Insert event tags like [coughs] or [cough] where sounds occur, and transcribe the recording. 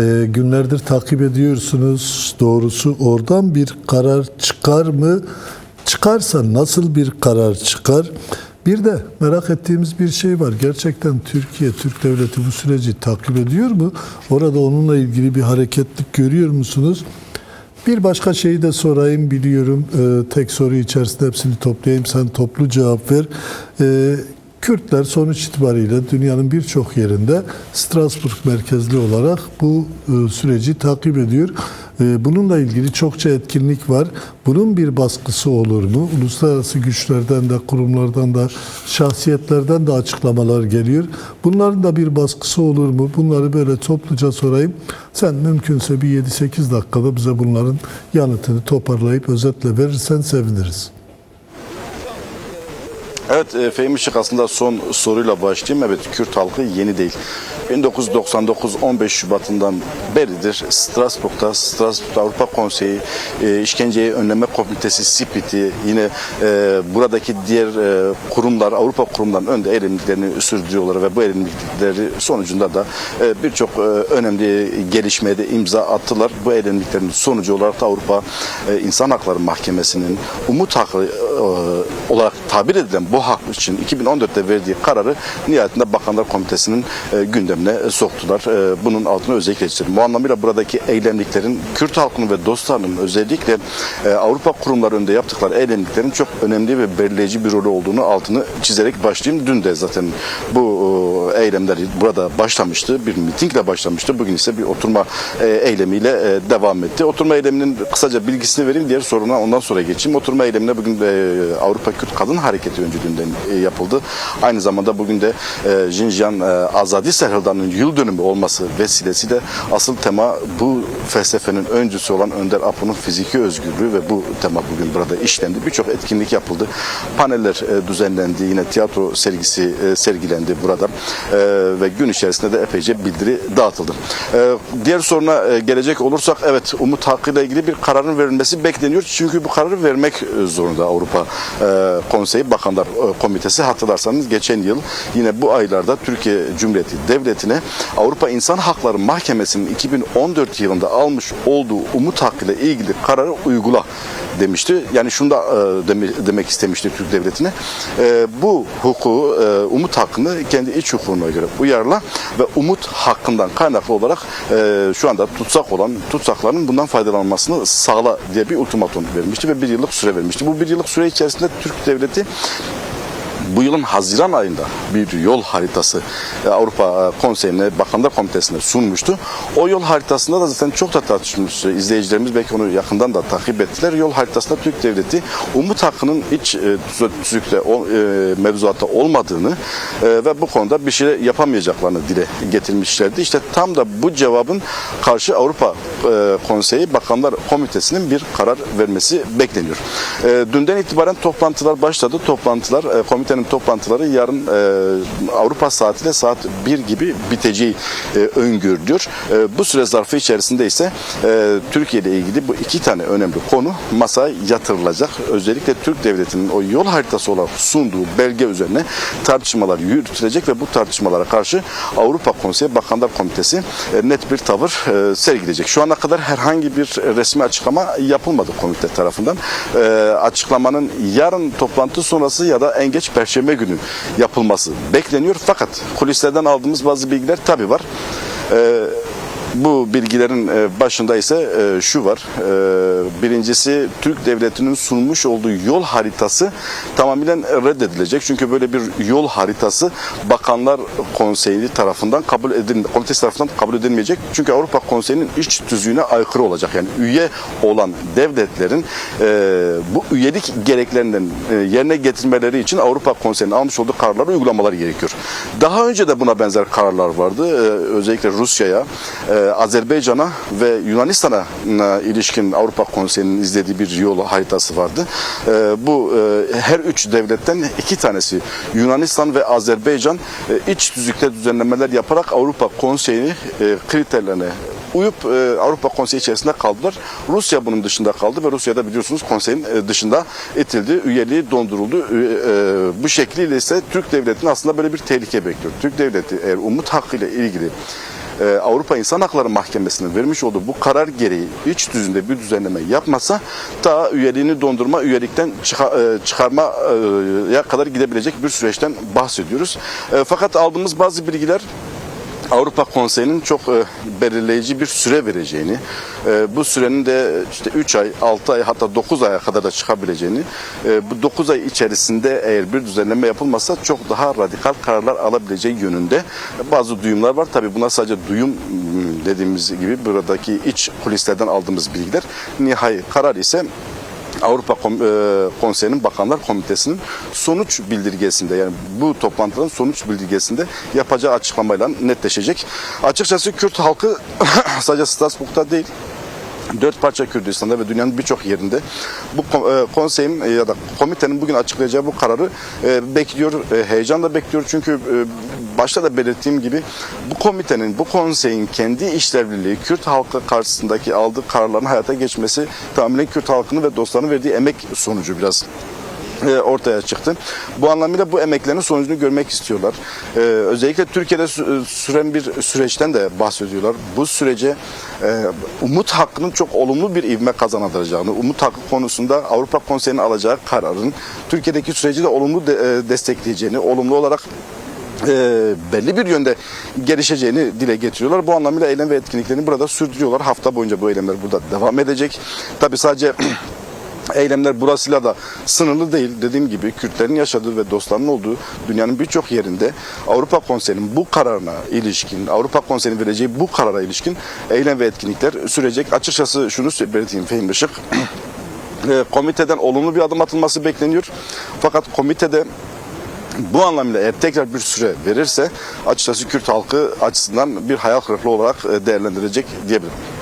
e, günlerdir takip ediyorsunuz. Doğrusu oradan bir karar çıkar mı? Çıkarsa nasıl bir karar çıkar? Bir de merak ettiğimiz bir şey var. Gerçekten Türkiye, Türk Devleti bu süreci takip ediyor mu? Orada onunla ilgili bir hareketlik görüyor musunuz? Bir başka şeyi de sorayım biliyorum. Ee, tek soru içerisinde hepsini toplayayım. Sen toplu cevap ver. Ee, Kürtler sonuç itibariyle dünyanın birçok yerinde Strasbourg merkezli olarak bu e, süreci takip ediyor. E, Bununla ilgili çokça etkinlik var. Bunun bir baskısı olur mu? Uluslararası güçlerden de, kurumlardan da, şahsiyetlerden de açıklamalar geliyor. Bunların da bir baskısı olur mu? Bunları böyle topluca sorayım. Sen mümkünse bir 7-8 dakikada bize bunların yanıtını toparlayıp özetle verirsen seviniriz. Evet e, Fehmi Işık aslında son soruyla başlayayım. Evet Kürt halkı yeni değil. 1999 15 Şubat'ından beridir Strasbourg'da Strasbourg Avrupa Konseyi e, İşkenceyi Önleme Komitesi SİPİT'i yine e, buradaki diğer e, kurumlar Avrupa kurumlarının önde eylemliklerini sürdürüyorlar ve bu eylemlikleri sonucunda da e, birçok e, önemli gelişmeye de imza attılar. Bu eylemliklerin sonucu olarak da Avrupa e, İnsan Hakları Mahkemesi'nin umut hakkı e, olarak tabir edilen bu hak için 2014'te verdiği kararı nihayetinde Bakanlar Komitesi'nin e, gündemine e, soktular. E, bunun altını özellikle çizelim. Bu anlamıyla buradaki eylemliklerin Kürt halkının ve dostlarının özellikle Avrupa kurumları önünde yaptıkları eylemliklerin çok önemli ve belirleyici bir rolü olduğunu altını çizerek başlayayım. Dün de zaten bu eylemler burada başlamıştı. Bir mitingle başlamıştı. Bugün ise bir oturma eylemiyle devam etti. Oturma eyleminin kısaca bilgisini vereyim. Diğer soruna ondan sonra geçeyim. Oturma eylemine bugün Avrupa Kürt Kadın Hareketi öncülüğünden e, yapıldı. Aynı zamanda bugün de e, Jinjan e, Azadi Serhildan'ın yıl dönümü olması vesilesiyle asıl tema bu felsefenin öncüsü olan Önder Apo'nun fiziki özgürlüğü ve bu tema bugün burada işlendi. Birçok etkinlik yapıldı. Paneller e, düzenlendi. Yine tiyatro sergisi sergilendi burada. Ve gün içerisinde de epeyce bildiri dağıtıldı. Diğer soruna gelecek olursak evet umut hakkıyla ilgili bir kararın verilmesi bekleniyor. Çünkü bu kararı vermek zorunda Avrupa e, Konseyi Bakanlar Komitesi. Hatırlarsanız geçen yıl yine bu aylarda Türkiye Cumhuriyeti Devleti'ne Avrupa İnsan Hakları Mahkemesi'nin 2014 yılında almış olduğu umut hakkıyla ilgili kararı uygula demişti. Yani şunu da e, deme- demek istemişti Türk Devleti'ne. E, bu hukuku, e, umut hakkını kendi iç hukukuna göre uyarla ve umut hakkından kaynaklı olarak e, şu anda tutsak olan tutsakların bundan faydalanmasını sağla diye bir ultimatum vermişti ve bir yıllık süre vermişti. Bu bir yıllık süre içerisinde Türk Devleti bu yılın Haziran ayında bir yol haritası e, Avrupa Konseyi'ne, Bakanlar Komitesi'ne sunmuştu. O yol haritasında da zaten çok da tartışmış izleyicilerimiz belki onu yakından da takip ettiler. Yol haritasında Türk Devleti umut hakkının iç e, tüzükte, e, mevzuatta olmadığını e, ve bu konuda bir şey yapamayacaklarını dile getirmişlerdi. İşte tam da bu cevabın karşı Avrupa e, Konseyi Bakanlar Komitesi'nin bir karar vermesi bekleniyor. E, dünden itibaren toplantılar başladı. Toplantılar, e, komitenin toplantıları yarın e, Avrupa saatiyle saat 1 gibi biteceği e, öngörülüyor. E, bu süre zarfı içerisinde ise e, Türkiye ile ilgili bu iki tane önemli konu masaya yatırılacak. Özellikle Türk Devleti'nin o yol haritası olarak sunduğu belge üzerine tartışmalar yürütülecek ve bu tartışmalara karşı Avrupa Konseyi Bakanlar Komitesi e, net bir tavır e, sergileyecek. Şu ana kadar herhangi bir resmi açıklama yapılmadı komite tarafından. E, açıklamanın yarın toplantı sonrası ya da en geç perşembe günü yapılması bekleniyor. Fakat kulislerden aldığımız bazı bilgiler tabi var. E, bu bilgilerin e, başında ise e, şu var. E, Birincisi Türk Devleti'nin sunmuş olduğu yol haritası tamamıyla reddedilecek. Çünkü böyle bir yol haritası Bakanlar Konseyi tarafından kabul edilme, komitesi tarafından kabul edilmeyecek. Çünkü Avrupa Konseyi'nin iç tüzüğüne aykırı olacak. Yani üye olan devletlerin bu üyelik gereklerinden yerine getirmeleri için Avrupa Konseyi'nin almış olduğu kararları uygulamaları gerekiyor. Daha önce de buna benzer kararlar vardı. Özellikle Rusya'ya, Azerbaycan'a ve Yunanistan'a e, ilişkin Avrupa Konseyi'nin izlediği bir yol haritası vardı. E, bu e, her üç devletten iki tanesi Yunanistan ve Azerbaycan e, iç düzlükte düzenlemeler yaparak Avrupa Konseyi kriterlerine uyup Avrupa Konseyi içerisinde kaldılar. Rusya bunun dışında kaldı ve Rusya'da biliyorsunuz konseyin dışında itildi. Üyeliği donduruldu. Bu şekliyle ise Türk Devleti'nin aslında böyle bir tehlike bekliyor. Türk Devleti eğer umut hakkıyla ilgili e, Avrupa İnsan Hakları Mahkemesi'nin vermiş olduğu bu karar gereği iç düzünde bir düzenleme yapmasa ta üyeliğini dondurma, üyelikten e, çıkarmaya kadar gidebilecek bir süreçten bahsediyoruz. E, Fakat aldığımız bazı bilgiler Avrupa Konseyi'nin çok e, belirleyici bir süre vereceğini, e, bu sürenin de işte 3 ay, 6 ay hatta 9 aya kadar da çıkabileceğini, e, bu 9 ay içerisinde eğer bir düzenleme yapılmazsa çok daha radikal kararlar alabileceği yönünde bazı duyumlar var. Tabii bunlar sadece duyum dediğimiz gibi buradaki iç kulislerden aldığımız bilgiler. Nihai karar ise Avrupa e, Konseyi'nin Bakanlar Komitesi'nin sonuç bildirgesinde yani bu toplantıların sonuç bildirgesinde yapacağı açıklamayla netleşecek. Açıkçası Kürt halkı [coughs] sadece Strasbourg'da değil dört parça Kürdistan'da ve dünyanın birçok yerinde bu e, konseyin e, ya da komitenin bugün açıklayacağı bu kararı e, bekliyor, heyecanla bekliyor. Çünkü başta da belirttiğim gibi bu komitenin, bu konseyin kendi işlevliliği, Kürt halkı karşısındaki aldığı kararların hayata geçmesi tamamen Kürt halkının ve dostlarının verdiği emek sonucu biraz ortaya çıktı. Bu anlamıyla bu emeklerin sonucunu görmek istiyorlar. E, özellikle Türkiye'de sü- süren bir süreçten de bahsediyorlar. Bu sürece e, umut hakkının çok olumlu bir ivme kazandıracağını, umut hakkı konusunda Avrupa Konseyi'nin alacağı kararın Türkiye'deki süreci de olumlu de- e, destekleyeceğini, olumlu olarak e, belli bir yönde gelişeceğini dile getiriyorlar. Bu anlamıyla eylem ve etkinliklerini burada sürdürüyorlar. Hafta boyunca bu eylemler burada devam edecek. Tabi sadece [clears throat] eylemler burasıyla da sınırlı değil. Dediğim gibi Kürtlerin yaşadığı ve dostlarının olduğu dünyanın birçok yerinde Avrupa Konseyi'nin bu kararına ilişkin, Avrupa Konseyi'nin vereceği bu karara ilişkin eylem ve etkinlikler sürecek. Açıkçası şunu belirteyim Fehim Işık. [clears throat] E, komiteden olumlu bir adım atılması bekleniyor. Fakat komitede bu anlamıyla eğer tekrar bir süre verirse açıkçası Kürt halkı açısından bir hayal kırıklığı olarak e, değerlendirecek diyebilirim.